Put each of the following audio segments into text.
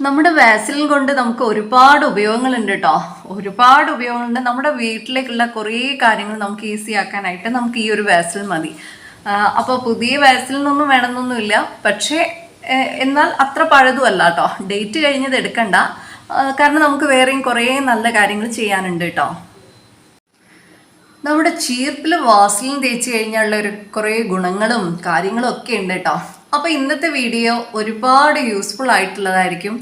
നമ്മുടെ വാസലിൻ കൊണ്ട് നമുക്ക് ഒരുപാട് ഉപയോഗങ്ങളുണ്ട് കേട്ടോ ഒരുപാട് ഉപയോഗങ്ങളുണ്ട്. നമ്മുടെ വീട്ടിലേക്കുള്ള കുറേ കാര്യങ്ങൾ നമുക്ക് ഈസി ആക്കാനായിട്ട് നമുക്ക് ഈ ഒരു വാസലിൻ മതി. അപ്പോൾ പുതിയ വാസലിനൊന്നും വേണമെന്നൊന്നുമില്ല പക്ഷേ എന്നാൽ അത്ര പഴതും അല്ല കേട്ടോ ഡേറ്റ് കഴിഞ്ഞത് എടുക്കണ്ട. കാരണം നമുക്ക് വേറെയും കുറേ നല്ല കാര്യങ്ങൾ ചെയ്യാനുണ്ട് കേട്ടോ നമ്മുടെ ചീർപ്പിൽ വാസലിൻ തേച്ച് കഴിഞ്ഞാലുള്ള ഒരു കുറേ ഗുണങ്ങളും കാര്യങ്ങളും ഒക്കെ ഉണ്ട് കേട്ടോ അപ്പോൾ ഇന്നത്തെ വീഡിയോ ഒരുപാട് യൂസ്ഫുൾ ആയിട്ടുള്ളതായിരിക്കും.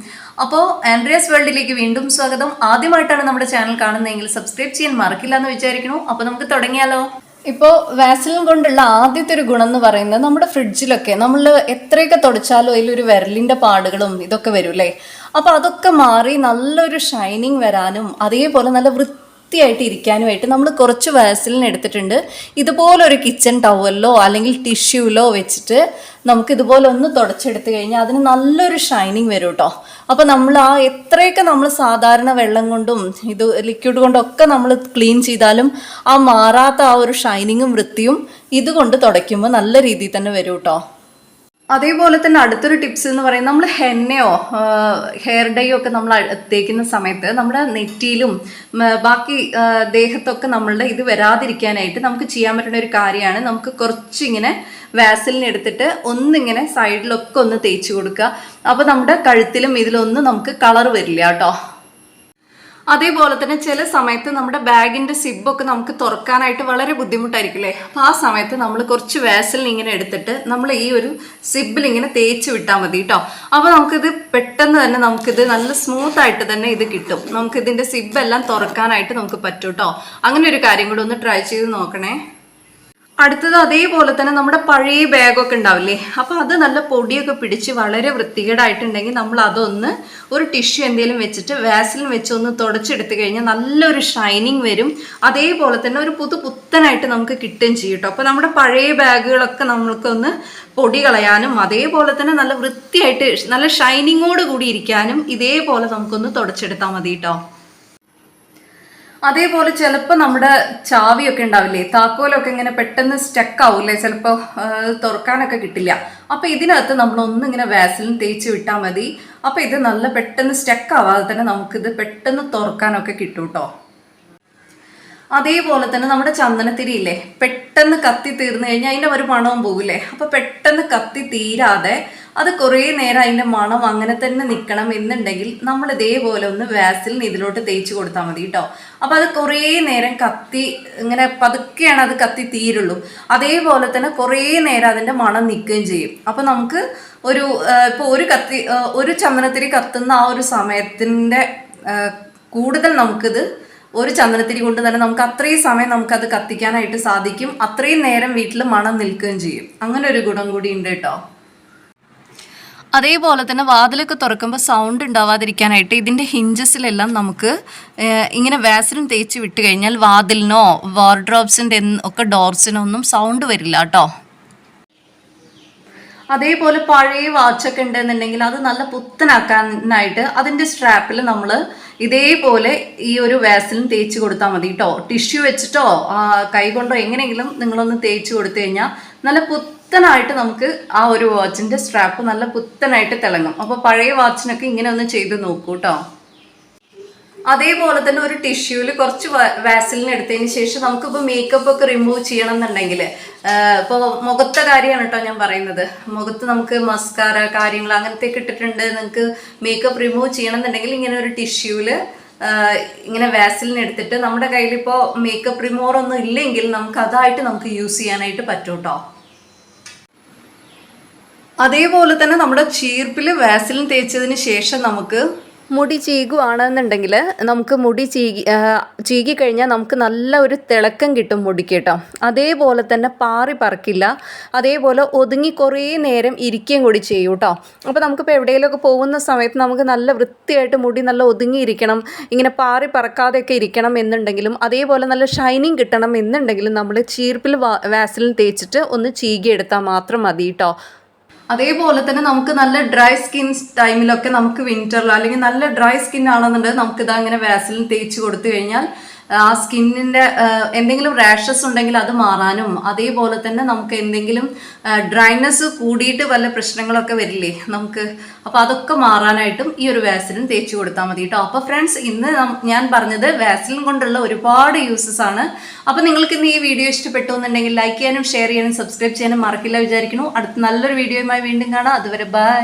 അപ്പോൾ ആൻഡ്രിയാസ് വേൾഡിലേക്ക് വീണ്ടും സ്വാഗതം. ആദ്യമായിട്ടാണ് നമ്മുടെ ചാനൽ കാണുന്നതെങ്കിൽ സബ്സ്ക്രൈബ് ചെയ്യാൻ മറക്കില്ല എന്ന് വിചാരിക്കുന്നു. അപ്പോൾ നമുക്ക് തുടങ്ങിയാലോ? ഇപ്പോൾ വാസലിൻ കൊണ്ടുള്ള ആദ്യത്തെ ഒരു ഗുണം എന്ന് പറയുന്നത് നമ്മുടെ ഫ്രിഡ്ജിലൊക്കെ നമ്മൾ എത്രയൊക്കെ തുടച്ചാലും അതിലൊരു വിരലിന്റെ പാടുകളും ഇതൊക്കെ വരും അല്ലേ അപ്പോൾ അതൊക്കെ മാറി നല്ലൊരു ഷൈനിങ് വരാനും അതേപോലെ നല്ല വൃത്തി വൃത്തിയായിട്ട് ഇരിക്കാനുമായിട്ട് നമ്മൾ കുറച്ച് വാസലിൻ എടുത്തിട്ടുണ്ട്. ഇതുപോലൊരു കിച്ചൺ ടവലിലോ അല്ലെങ്കിൽ ടിഷ്യൂലോ വെച്ചിട്ട് നമുക്ക് ഇതുപോലെ ഒന്ന് തുടച്ചെടുത്ത് കഴിഞ്ഞാൽ അതിന് നല്ലൊരു ഷൈനിങ് വരും കേട്ടോ അപ്പോൾ നമ്മൾ ആ എത്രയൊക്കെ നമ്മൾ സാധാരണ വെള്ളം കൊണ്ടും ഇത് ലിക്വിഡ് കൊണ്ടൊക്കെ നമ്മൾ ക്ലീൻ ചെയ്താലും ആ മാറാത്ത ആ ഒരു ഷൈനിങ്ങും വൃത്തിയും ഇതുകൊണ്ട് തുടയ്ക്കുമ്പോൾ നല്ല രീതിയിൽ തന്നെ വരും കേട്ടോ അതേപോലെ തന്നെ അടുത്തൊരു ടിപ്സ് എന്ന് പറയുന്നത് നമ്മൾ ഹെന്നയോ ഹെയർ ഡേയോ ഒക്കെ നമ്മൾ തേക്കുന്ന സമയത്ത് നമ്മുടെ നെറ്റിയിലും ബാക്കി ദേഹത്തൊക്കെ നമ്മളുടെ ഇത് വരാതിരിക്കാനായിട്ട് നമുക്ക് ചെയ്യാൻ പറ്റുന്ന ഒരു കാര്യമാണ്. നമുക്ക് കുറച്ചിങ്ങനെ വാസലിൻ എടുത്തിട്ട് ഒന്നിങ്ങനെ സൈഡിലൊക്കെ ഒന്ന് തേച്ച് കൊടുക്കുക. അപ്പോൾ നമ്മുടെ കഴുത്തിലും ഇതിലൊന്നും നമുക്ക് കളർ വരില്ല കേട്ടോ. അതേപോലെ തന്നെ ചില സമയത്ത് നമ്മുടെ ബാഗിന്റെ സിബൊക്കെ നമുക്ക് തുറക്കാനായിട്ട് വളരെ ബുദ്ധിമുട്ടായിരിക്കില്ലേ അപ്പോൾ ആ സമയത്ത് നമ്മൾ കുറച്ച് വാസലിൻ ഇങ്ങനെ എടുത്തിട്ട് നമ്മൾ ഈ ഒരു സിബിൽ ഇങ്ങനെ തേച്ച് വിട്ടാൽ മതി കേട്ടോ അപ്പോൾ നമുക്കിത് പെട്ടെന്ന് തന്നെ നമുക്കിത് നല്ല സ്മൂത്ത് ആയിട്ട് തന്നെ ഇത് കിട്ടും. നമുക്ക് ഇതിന്റെ സിബെല്ലാം തുറക്കാനായിട്ട് നമുക്ക് പറ്റും കേട്ടോ അങ്ങനെ ഒരു കാര്യം കൂടെ ഒന്ന് ട്രൈ ചെയ്ത് നോക്കണേ. അടുത്തത് അതേപോലെ തന്നെ നമ്മുടെ പഴയ ബാഗൊക്കെ ഉണ്ടാവില്ലേ? അപ്പോൾ അത് നല്ല പൊടിയൊക്കെ പിടിച്ച് വളരെ വൃത്തികേടായിട്ടുണ്ടെങ്കിൽ നമ്മൾ അതൊന്ന് ഒരു ടിഷ്യൂ എന്തെങ്കിലും വെച്ചിട്ട് വാസലിൻ വെച്ച് ഒന്ന് തുടച്ചെടുത്ത് കഴിഞ്ഞാൽ നല്ലൊരു ഷൈനിങ് വരും. അതേപോലെ തന്നെ ഒരു പുതു പുത്തനായിട്ട് നമുക്ക് കിട്ടുകയും ചെയ്യും കേട്ടോ അപ്പോൾ നമ്മുടെ പഴയ ബാഗുകളൊക്കെ നമ്മൾക്കൊന്ന് പൊടി കളയാനും അതേപോലെ തന്നെ നല്ല വൃത്തിയായിട്ട് നല്ല ഷൈനിങ്ങോട് കൂടി ഇരിക്കാനും ഇതേപോലെ നമുക്കൊന്ന് തുടച്ചെടുത്താൽ മതി കേട്ടോ അതേപോലെ ചിലപ്പോൾ നമ്മുടെ ചാവിയൊക്കെ ഉണ്ടാവില്ലേ? താക്കോലൊക്കെ ഇങ്ങനെ പെട്ടെന്ന് സ്റ്റക്ക് ആവില്ലേ? ചിലപ്പോൾ തുറക്കാനൊക്കെ കിട്ടില്ല. അപ്പോൾ ഇതിനകത്ത് നമ്മൾ ഒന്നിങ്ങനെ വാസലിൻ തേച്ച് വിട്ടാൽ മതി. അപ്പോൾ ഇത് നല്ല പെട്ടെന്ന് സ്റ്റക്ക് ആവാതെ തന്നെ നമുക്കിത് പെട്ടെന്ന് തുറക്കാനൊക്കെ കിട്ടും കേട്ടോ അതേപോലെ തന്നെ നമ്മുടെ ചന്ദനത്തിരി ഇല്ലേ പെട്ടെന്ന് കത്തി തീർന്നു കഴിഞ്ഞാൽ അതിന്റെ ഒരു മണവും പോകില്ലേ? അപ്പോൾ പെട്ടെന്ന് കത്തി തീരാതെ അത് കുറേ നേരം അതിന്റെ മണം അങ്ങനെ തന്നെ നിൽക്കണം എന്നുണ്ടെങ്കിൽ നമ്മൾ ഇതേപോലെ ഒന്ന് വാസിൽ ഇതിലോട്ട് തേച്ച് കൊടുത്താൽ മതി കേട്ടോ അപ്പോൾ അത് കുറേ നേരം കത്തി ഇങ്ങനെ പതുക്കെയാണ് അത് കത്തി തീരുള്ളൂ. അതേപോലെ തന്നെ കുറേ നേരം അതിന്റെ മണം നിൽക്കുകയും ചെയ്യും. അപ്പോൾ നമുക്ക് ഒരു ഇപ്പോൾ ഒരു കത്തി ഒരു ചന്ദനത്തിരി കത്തുന്ന ആ ഒരു സമയത്തിന്റെ കൂടുതൽ നമുക്കിത് ഒരു ചന്ദനത്തിരി കൊണ്ട് തന്നെ നമുക്ക് അത്രയും സമയം നമുക്കത് കത്തിക്കാനായിട്ട് സാധിക്കും. അത്രയും നേരം വീട്ടിൽ മണം നിൽക്കുകയും ചെയ്യും. അങ്ങനെ ഒരു ഗുണം കൂടി ഉണ്ട് കേട്ടോ. അതേപോലെ തന്നെ വാതിലൊക്കെ തുറക്കുമ്പോൾ സൗണ്ട് ഉണ്ടാവാതിരിക്കാനായിട്ട് ഇതിന്റെ ഹിഞ്ചസിലെല്ലാം നമുക്ക് ഇങ്ങനെ വാസലിൻ തേച്ച് വിട്ട് കഴിഞ്ഞാൽ വാതിലിനോ വാർഡ്രോബ്സിന്റെ ഒക്കെ ഡോർസിനോ ഒന്നും സൗണ്ട് വരില്ല കേട്ടോ. അതേപോലെ പഴയ വാച്ചൊക്കെ ഉണ്ടെന്നുണ്ടെങ്കിൽ അത് നല്ല പുത്തനാക്കാനായിട്ട് അതിന്റെ സ്ട്രാപ്പിൽ നമ്മൾ ഇതേപോലെ ഈ ഒരു വാസലിൻ തേച്ച് കൊടുത്താൽ മതി കേട്ടോ ടിഷ്യൂ വെച്ചിട്ടോ കൈകൊണ്ടോ എങ്ങനെയെങ്കിലും നിങ്ങളൊന്ന് തേച്ച് കൊടുത്തു കഴിഞ്ഞാൽ നല്ല പുത്തനായിട്ട് നമുക്ക് ആ ഒരു വാച്ചിന്റെ സ്ട്രാപ്പ് നല്ല പുത്തനായിട്ട് തിളങ്ങും. അപ്പോൾ പഴയ വാച്ചിനൊക്കെ ഇങ്ങനെ ഒന്ന് ചെയ്ത് നോക്കൂ കേട്ടോ അതേപോലെ തന്നെ ഒരു ടിഷ്യൂവിൽ കുറച്ച് വാസലിൻ എടുത്തതിന് ശേഷം നമുക്കിപ്പോൾ മേക്കപ്പ് ഒക്കെ റിമൂവ് ചെയ്യണം എന്നുണ്ടെങ്കിൽ ഇപ്പോൾ മുഖത്തെ കാര്യമാണ് കേട്ടോ ഞാൻ പറയുന്നത്. മുഖത്ത് നമുക്ക് മസ്കാര കാര്യങ്ങൾ അങ്ങനത്തെ ഇട്ടിട്ടുണ്ട് നിങ്ങൾക്ക് മേക്കപ്പ് റിമൂവ് ചെയ്യണം എന്നുണ്ടെങ്കിൽ ഇങ്ങനെ ഒരു ടിഷ്യൂവിൽ ഇങ്ങനെ വാസലിൻ എടുത്തിട്ട് നമ്മുടെ കയ്യിൽ ഇപ്പോൾ മേക്കപ്പ് റിമൂവർ ഒന്നും ഇല്ലെങ്കിൽ നമുക്ക് അതായിട്ട് നമുക്ക് യൂസ് ചെയ്യാനായിട്ട് പറ്റും കേട്ടോ അതേപോലെ തന്നെ നമ്മുടെ ചീർപ്പിൽ വാസലിൻ തേച്ചതിന് ശേഷം നമുക്ക് മുടി ചീകുവാണെന്നുണ്ടെങ്കിൽ നമുക്ക് മുടി ചീകി ചീകിക്കഴിഞ്ഞാൽ ചീകി കഴിഞ്ഞാൽ നമുക്ക് നല്ല ഒരു തിളക്കം കിട്ടും മുടിക്ക് കേട്ടോ. അതേപോലെ തന്നെ പാറി പറക്കില്ല. അതേപോലെ ഒതുങ്ങി കുറേ നേരം ഇരിക്കുകയും കൂടി ചെയ്യും കേട്ടോ അപ്പോൾ നമുക്കിപ്പോൾ എവിടെയെങ്കിലുമൊക്കെ പോകുന്ന സമയത്ത് നമുക്ക് നല്ല വൃത്തിയായിട്ട് മുടി നല്ല ഒതുങ്ങി ഇരിക്കണം ഇങ്ങനെ പാറി പറക്കാതെയൊക്കെ ഇരിക്കണം എന്നുണ്ടെങ്കിലും അതേപോലെ നല്ല ഷൈനിങ് കിട്ടണം എന്നുണ്ടെങ്കിലും നമ്മൾ ചീർപ്പിൽ വാസലിൻ തേച്ചിട്ട് ഒന്ന് ചീകിയെടുത്താൽ മാത്രം മതി കേട്ടോ അതേപോലെ തന്നെ നമുക്ക് നല്ല ഡ്രൈ സ്കിൻ ടൈമിലൊക്കെ നമുക്ക് വിന്ററിൽ അല്ലെങ്കിൽ നല്ല ഡ്രൈ സ്കിൻ ആണെന്നുണ്ടെങ്കിൽ നമുക്ക് അങ്ങനെ വാസലിൻ തേച്ച് കൊടുത്തു കഴിഞ്ഞാൽ ആ സ്കിന്നിന്റെ എന്തെങ്കിലും റാഷസ് ഉണ്ടെങ്കിൽ അത് മാറാനും അതേപോലെ തന്നെ നമുക്ക് എന്തെങ്കിലും ഡ്രൈനെസ് കൂടിയിട്ട് വല്ല പ്രശ്നങ്ങളൊക്കെ വരില്ലേ നമുക്ക്? അപ്പോൾ അതൊക്കെ മാറാനായിട്ടും ഈ ഒരു വാസിലിൻ തേച്ച് കൊടുത്താൽ മതി കേട്ടോ അപ്പോൾ ഫ്രണ്ട്സ് ഇന്ന് ഞാൻ പറഞ്ഞത് വാസിലിൻ കൊണ്ടുള്ള ഒരുപാട് യൂസസ് ആണ്. അപ്പോൾ നിങ്ങൾക്ക് ഇന്ന് ഈ വീഡിയോ ഇഷ്ടപ്പെട്ടു എന്നുണ്ടെങ്കിൽ ലൈക്ക് ചെയ്യാനും ഷെയർ ചെയ്യാനും സബ്സ്ക്രൈബ് ചെയ്യാനും മറക്കില്ല വിചാരിക്കുന്നു. അടുത്ത നല്ലൊരു വീഡിയോയുമായി വീണ്ടും കാണാം. അതുവരെ ബൈ